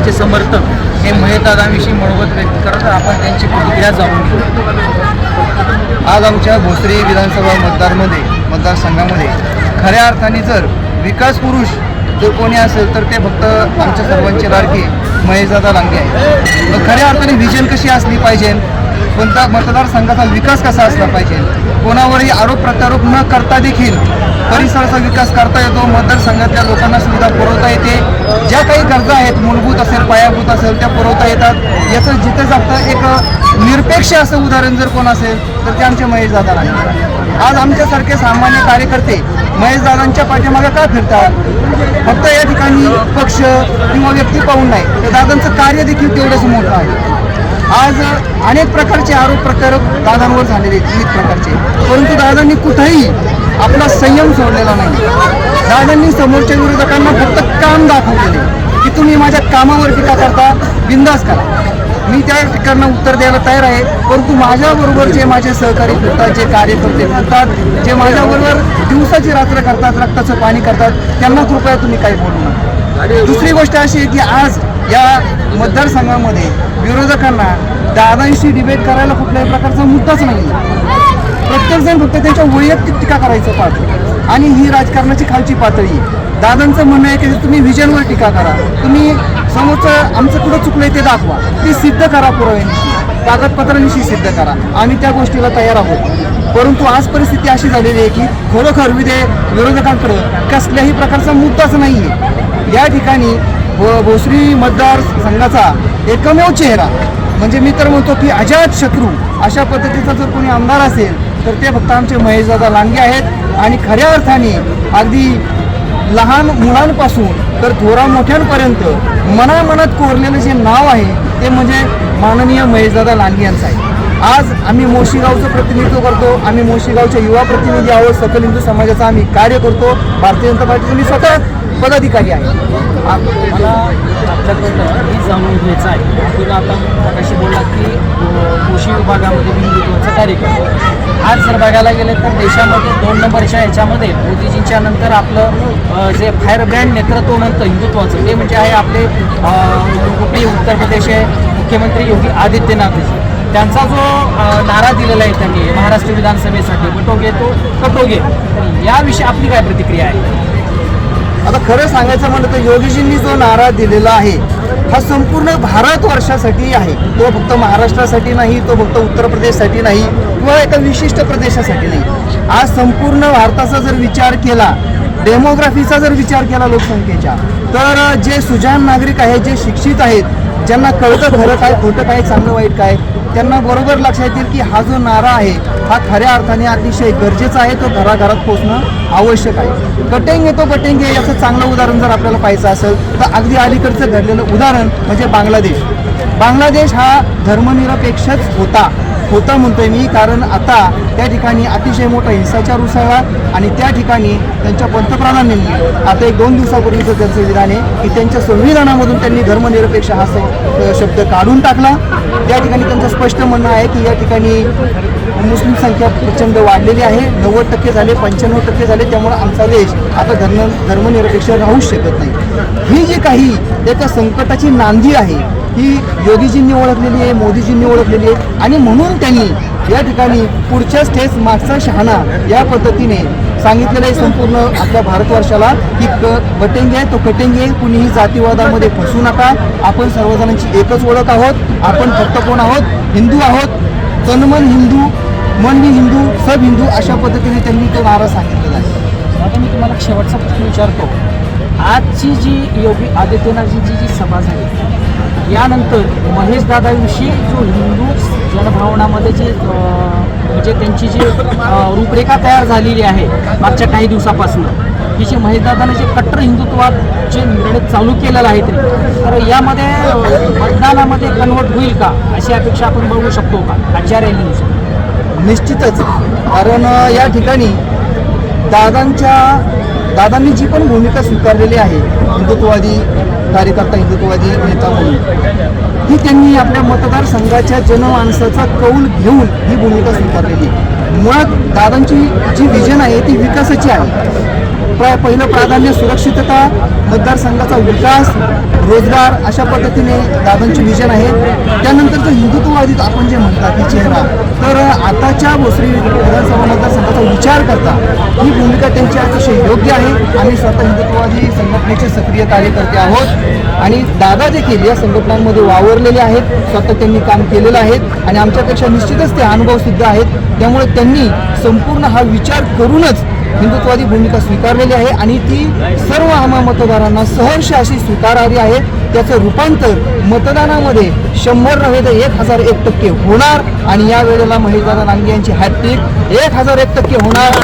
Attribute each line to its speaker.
Speaker 1: त्यांचे समर्थक हे महेशदादांविषयी मनोगत व्यक्त करत आपण त्यांची प्रतिक्रिया जाणून घेऊ.
Speaker 2: आज आमच्या भोसरी विधानसभा मतदारमध्ये मतदारसंघामध्ये खऱ्या अर्थाने जर विकास पुरुष जर कोणी असेल तर ते फक्त आमच्या सर्वांचे लाडके महेशदादा लांगे आहे मग खऱ्या अर्थाने व्हिजन कशी असली पाहिजे? कोणता मतदारसंघाचा विकास कसा असला पाहिजे? कोणावरही आरोप प्रत्यारोप न करता देखील परिसराचा विकास करता येतो. मतदारसंघातल्या लोकांना सुविधा पुरवता येते. ज्या काही गरजा आहेत मूलभूत असेल पायाभूत असेल त्या पुरवता येतात. याचं जिथे जागतं एक निरपेक्ष असं उदाहरण जर कोण असेल तर ते आमचे महेश दादा आज आमच्यासारखे सामान्य कार्यकर्ते महेश दादांच्या पाठीमागे का फिरतात? फक्त या ठिकाणी पक्ष किंवा व्यक्ती पाहून नाही. तर दादांचं कार्य देखील तेवढंच मोठं आहे. आज अनेक प्रकारचे आरोप प्रकार दादांवर झालेले आहेत विविध प्रकारचे. परंतु दादांनी कुठेही आपला संयम सोडलेला नाही. दादांनी समोरच्या विरोधकांना फक्त काम दाखवलेले. की तुम्ही माझ्या कामावर टीका करता बिंदास करा. मी त्या ठिकाणं उत्तर द्यायला तयार आहे परंतु माझ्याबरोबर जे माझे सहकारी फिरतात जे कार्यकर्ते फिरतात जे माझ्याबरोबर दिवसाची रात्र करतात रक्ताचं पाणी करतात त्यांना कृपया तुम्ही काही बोलू नका. दुसरी गोष्ट अशी आहे की आज या मतदारसंघामध्ये विरोधकांना दादांशी डिबेट करायला कुठल्याही प्रकारचा मुद्दाच नाही. प्रत्येकजण फक्त त्यांच्या वैयक्तिक टीका करायचं पाहतो. आणि ही राजकारणाची खालची पातळी. आहे. दादांचं म्हणणं आहे की तुम्ही विजनवर टीका करा. तुम्ही समोरचं आमचं कुठं चुकलंय ते दाखवा. ते सिद्ध करा पुराव्यांशी कागदपत्रांशी सिद्ध करा. आम्ही त्या गोष्टीला तयार आहोत. परंतु आज परिस्थिती अशी झालेली आहे की खरोखर विधे विरोधकांकडे कसल्याही प्रकारचा मुद्दाच नाही आहे या ठिकाणी व भोसरी मतदारसंघाचा एकमेव चेहरा. म्हणजे मी तर म्हणतो की अजात शत्रू अशा पद्धतीचा जर कोणी आमदार असेल तर ते फक्त आमचे महेशदादा लांडगे आहेत. आणि खऱ्या अर्थाने अगदी लहान मुलांपासून तर थोरा मोठ्यांपर्यंत मनामनात कोरलेलं जे नाव आहे ते म्हणजे माननीय महेशदादा लांडगे यांचं आहे. आज आम्ही मोशीगावचं प्रतिनिधित्व करतो. आम्ही मोशीगावच्या युवा प्रतिनिधी आहोत. सकल हिंदू समाजाचा आम्ही कार्य करतो. भारतीय जनता पार्टीचे मी स्वतः पदाधिकारी आहे.
Speaker 1: मला आपल्याकडनं जाणून घ्यायचं आहे. आपण आता मगाशी बोलला की कृषी विभागामध्ये हिंदुत्वाचं कार्य करतो आज जर बघायला गेलं तर देशामध्ये दोन नंबरच्या ह्याच्यामध्ये मोदीजींच्या नंतर आपलं जे फायर ब्रँड नेतृत्व म्हणतं हिंदुत्वाचं ते म्हणजे आहे आपले कुठे उत्तर प्रदेश आहे? मुख्यमंत्री योगी आदित्यनाथजी. त्यांचा जो नारा दिलेला आहे त्यांनी महाराष्ट्र विधानसभेसाठी बटोगे तो कटोगे याविषयी आपली काय प्रतिक्रिया आहे?
Speaker 2: आता खरं सांगायचं म्हणलं तर योगीजींनी जो नारा दिलेला आहे हा संपूर्ण भारत वर्षासाठी आहे. तो फक्त महाराष्ट्रासाठी नाही तो फक्त उत्तर प्रदेशसाठी नाही किंवा एका विशिष्ट प्रदेशासाठी नाही. आज संपूर्ण भारताचा जर विचार केला डेमोग्राफीचा जर विचार केला लोकसंख्येच्या तर जे सुजान नागरिक आहेत जे शिक्षित आहेत ज्यांना कळतं खरं काय खोटं काय चांगलं वाईट काय त्यांना बरोबर लक्षात येईल की हा जो नारा आहे हा खऱ्या अर्थाने अतिशय गरजेचा आहे तो घराघरात पोहोचणं आवश्यक आहे. कटेंगे तो कटेंगे याचं चांगलं उदाहरण जर आपल्याला पाहायचं असेल तर अगदी अलीकडचं घडलेलं उदाहरण म्हणजे बांगलादेश. बांगलादेश हा धर्मनिरपेक्षच होता. होता म्हणतोय मी कारण आता त्या ठिकाणी अतिशय मोठा हिंसाचार उसळला आणि त्या ठिकाणी त्यांच्या पंतप्रधानांनी आता एक दोन दिवसापूर्वीचं त्यांचं विधान आहे की त्यांच्या संविधानामधून त्यांनी धर्मनिरपेक्ष हा शब्द काढून टाकला. त्या ठिकाणी त्यांचं स्पष्ट म्हणणं आहे की या ठिकाणी मुस्लिम संख्या प्रचंड वाढलेली आहे. नव्वद टक्के झाले पंच्याण्णव टक्के झाले त्यामुळे आमचा देश आता धर्म धर्मनिरपेक्ष राहूच शकत नाही. ही जी काही त्याच्या संकटाची नांदी आहे ही योगीजींनी ओळखलेली आहे मोदीजींनी ओळखलेली आहे. आणि म्हणून त्यांनी या ठिकाणी पुढच्या स्टेज मागचा शहाणा या पद्धतीने सांगितलेलं आहे संपूर्ण आपल्या भारतवर्षाला की क बटेंगे आहे तो कटेंगे कुणीही जातीवादामध्ये फसू नका. आपण सर्वजणांची एकच ओळख आहोत. आपण फक्त कोण आहोत? हिंदू आहोत. तनमन हिंदू मन मी हिंदू सब हिंदू अशा पद्धतीने त्यांनी तो नारा सांगितलेला आहे.
Speaker 1: आता मी तुम्हाला शेवटचा प्रश्न विचारतो. आजची जी योगी आदित्यनाथजींची जी सभा झाली यानंतर महेश दादाविषयी जो हिंदू जनभावनामध्ये जे म्हणजे त्यांची जी रूपरेखा तयार झालेली आहे मागच्या काही दिवसापासून की जे महेशदादाने जे कट्टर हिंदुत्वात जे निर्णय चालू केलेला आहे ते तर यामध्ये मतदानामध्ये कन्वर्ट होईल का? अशी अपेक्षा आपण बघू शकतो का? आचार्य
Speaker 2: निश्चितच. कारण या ठिकाणी दादांच्या दादांनी जी पण भूमिका स्वीकारलेली आहे हिंदुत्ववादी कार्यकर्ता हिंदुत्ववादी नेता म्हणून ही त्यांनी आपल्या मतदारसंघाच्या जनमानसाचा कौल घेऊन ही भूमिका स्वीकारलेली आहे. मुळात दादांची जी विजन आहे ती विकासाची आहे पहिलं प्राधान्य सुरक्षितता मतदारसंघाचा विकास रोजगार अशा पद्धतीने दादांचे विजन आहे. त्यानंतरचं हिंदुत्ववादीत आपण जे म्हणतात की चेहरा तर आताच्या भोसरी विधानसभा मतदारसंघाचा विचार करता ही भूमिका त्यांची अतिशय योग्य आहे. आम्ही स्वतः हिंदुत्ववादी संघटनेचे सक्रिय कार्यकर्ते आहोत आणि दादा देखील या संघटनांमध्ये वावरलेले आहेत. स्वतः त्यांनी काम केलेलं आहे आणि आमच्यापेक्षा निश्चितच ते अनुभव सिद्ध आहेत. त्यामुळे त्यांनी संपूर्ण हा विचार करूनच हिंदुत्ववादी भूमिका स्वीकारलेली आहे आणि ती सर्व आम्हा मतदारांना सहर्ष अशी स्वीकारारी आहे. त्याचं रूपांतर मतदानामध्ये शंभर नव्हे तर एक हजार एक टक्के होणार. आणि या वेळेला महेशदादा लांगे यांची हॅट्रिक एक हजार एक टक्के होणार.